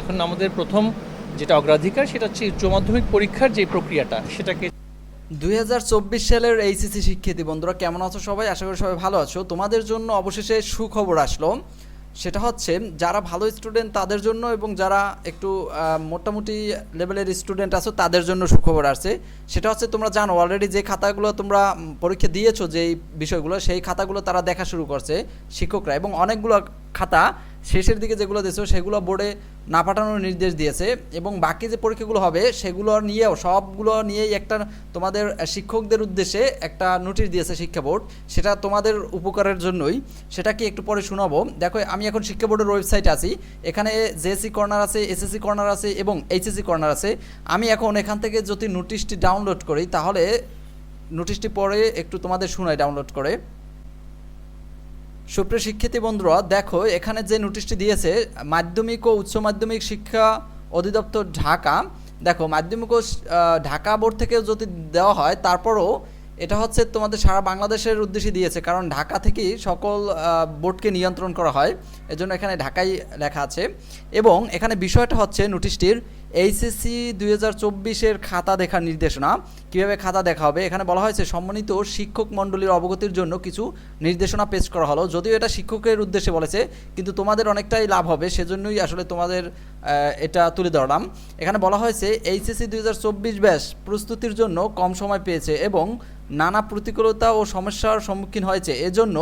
এখন আমাদের প্রথম যেটা অগ্রাধিকার, সেটা হচ্ছে উচ্চ মাধ্যমিক পরীক্ষার যে প্রক্রিয়াটা, সেটাকে দু হাজার চব্বিশ সালের এইচএসসি শিক্ষার্থী বন্ধুরা, কেমন আছো সবাই? আশা করি সবাই ভালো আছো। তোমাদের জন্য অবশেষে সুখবর আসলো। সেটা হচ্ছে, যারা ভালো স্টুডেন্ট তাদের জন্য এবং যারা একটু মোটামুটি লেভেলের স্টুডেন্ট আছো, তাদের জন্য সুখবর আসছে। সেটা হচ্ছে, তোমরা জানো অলরেডি যে খাতাগুলো তোমরা পরীক্ষা দিয়েছ, যেই বিষয়গুলো, সেই খাতাগুলো তারা দেখা শুরু করছে শিক্ষকরা। এবং অনেকগুলো খাতা শেষের দিকে যেগুলো দিয়েছ, সেগুলো বোর্ডে না পাঠানোর নির্দেশ দিয়েছে এবং বাকি যে পরীক্ষাগুলো হবে সেগুলো নিয়েও সবগুলো নিয়েই একটা তোমাদের শিক্ষকদের উদ্দেশ্যে একটা নোটিশ দিয়েছে শিক্ষা বোর্ড। সেটা তোমাদের উপকারের জন্যই। সেটা কি একটু পরে শোনাবো। দেখো, আমি এখন শিক্ষা বোর্ডের ওয়েবসাইটে আছি। এখানে জেএসসি কর্নার আছে, এসএসসি কর্নার আছে এবং এইচএসসি কর্নার আছে। আমি এখন এখান থেকে যদি নোটিশটি ডাউনলোড করি, তাহলে নোটিশটি পরে একটু তোমাদের শোনাই ডাউনলোড করে। সুপ্রিয় শিক্ষার্থী বন্ধুরা, দেখো, এখানে যে নোটিশটি দিয়েছে, মাধ্যমিক ও উচ্চ মাধ্যমিক শিক্ষা অধিদপ্তর ঢাকা। দেখো, মাধ্যমিক ও ঢাকা বোর্ড থেকে যদি দেওয়া হয়, তারপরও এটা হচ্ছে তোমাদের সারা বাংলাদেশের উদ্দেশ্যে দিয়েছে। কারণ ঢাকা থেকেই সকল বোর্ডকে নিয়ন্ত্রণ করা হয়। এজন্য এখানে ঢাকাই লেখা আছে। এবং এখানে বিষয়টা হচ্ছে নোটিশটির এইচএসসি দুই হাজার চব্বিশের খাতা দেখার নির্দেশনা। কীভাবে খাতা দেখা হবে? এখানে বলা হয়েছে, সম্মানিত শিক্ষক মণ্ডলীর অবগতির জন্য কিছু নির্দেশনা পেশ করা হলো। যদিও এটা শিক্ষকের উদ্দেশ্যে বলেছে, কিন্তু তোমাদের অনেকটাই লাভ হবে, সেজন্যই আসলে তোমাদের এটা তুলে ধরলাম। এখানে বলা হয়েছে এইচএসসি দুই হাজার চব্বিশ ব্যাস প্রস্তুতির জন্য কম সময় পেয়েছে এবং নানা প্রতিকূলতা ও সমস্যার সম্মুখীন হয়েছে। এজন্য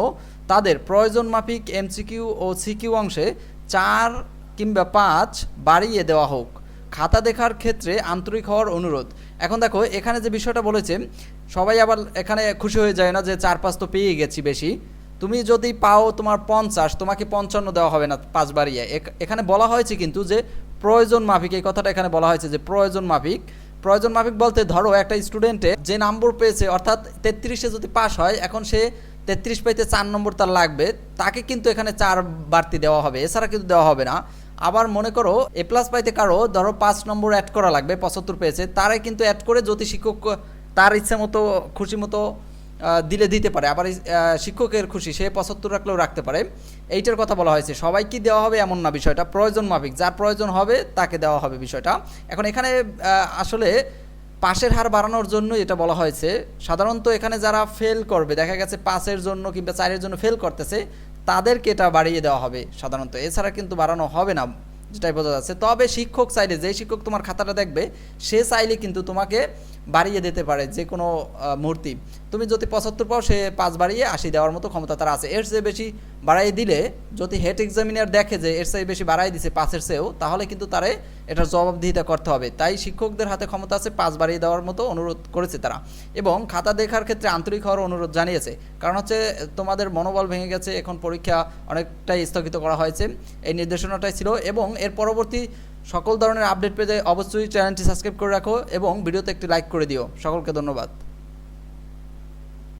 তাদের প্রয়োজন মাফিক এমসিকিউ ও সিকিউ অংশে চার কিংবা পাঁচ বাড়িয়ে দেওয়া হোক। খাতা দেখার ক্ষেত্রে আন্তরিক হওয়ার অনুরোধ। এখন দেখো, এখানে যে বিষয়টা বলেছে, সবাই আবার এখানে খুশি হয়ে যায় না যে চার পাঁচ তো পেয়ে গেছি বেশি। তুমি যদি পাও তোমার পঞ্চাশ, তোমাকে পঞ্চান্ন দেওয়া হবে না পাঁচ বাড়িয়ে এখানে বলা হয়েছে কিন্তু যে প্রয়োজন মাফিক, এই কথাটা এখানে বলা হয়েছে যে প্রয়োজন মাফিক। প্রয়োজন মাফিক বলতে ধরো একটা স্টুডেন্টে যে নম্বর পেয়েছে, অর্থাৎ তেত্রিশে যদি পাস হয়, এখন সে তেত্রিশ পাইতে চার নম্বর তার লাগবে, তাকে কিন্তু এখানে চার বাড়তি দেওয়া হবে। এছাড়া কিন্তু দেওয়া হবে না। আবার মনে করো এ প্লাস পাইতে কারও ধরো পাঁচ নম্বর অ্যাড করা লাগবে, পঁচাত্তর পেয়েছে, তারাই কিন্তু অ্যাড করে যদি শিক্ষক তার ইচ্ছা মতো, খুশি মতো দিলে দিতে পারে। আবার শিক্ষকের খুশি, সে পঁচাত্তর রাখলেও রাখতে পারে। এইটার কথা বলা হয়েছে। সবাইকে দেওয়া হবে এমন না বিষয়টা, প্রয়োজন মাফিক, যার প্রয়োজন হবে তাকে দেওয়া হবে বিষয়টা। এখন এখানে আসলে পাশের হার বাড়ানোর জন্য এটা বলা হয়েছে। সাধারণত এখানে যারা ফেল করবে, দেখা গেছে পাঁচের জন্য কিংবা চারের জন্য ফেল করতেছে, তাদেরকে এটা বাড়িয়ে দেওয়া হবে সাধারণত। এছাড়া কিন্তু বাড়ানো হবে না। যেটাই বোঝা যাচ্ছে। তবে শিক্ষক চাইলে, যে শিক্ষক তোমার খাতাটা দেখবে, সে চাইলে কিন্তু তোমাকে বাড়িয়ে দিতে পারে যে কোনো মূর্তি। তুমি যদি পঁচাত্তর পাও, সে পাঁচ বাড়িয়ে আশি দেওয়ার মতো ক্ষমতা তার আছে। এর চেয়ে বেশি বাড়াই দিলে, যদি হেড এক্সামিনার দেখে যে এর চেয়ে বেশি বাড়াই দিছে পাঁচের চেয়েও, তাহলে কিন্তু তারে এটার জবাবদিহিতা করতে হবে। তাই শিক্ষকদের হাতে ক্ষমতা আছে পাঁচ বাড়িয়ে দেওয়ার মতো অনুরোধ করেছে তারা। এবং খাতা দেখার ক্ষেত্রে আন্তরিক হওয়ার অনুরোধ জানিয়েছে। কারণ হচ্ছে, তোমাদের মনোবল ভেঙে গেছে, এখন পরীক্ষা অনেকটাই স্থগিত করা হয়েছে। এই নির্দেশনাটাই ছিল এবং এর পরবর্তী সকল ধরনের আপডেট পেতে অবশ্যই চ্যানেলটি সাবস্ক্রাইব করে রাখো এবং ভিডিওতে একটি লাইক করে দিও। সকলকে ধন্যবাদ।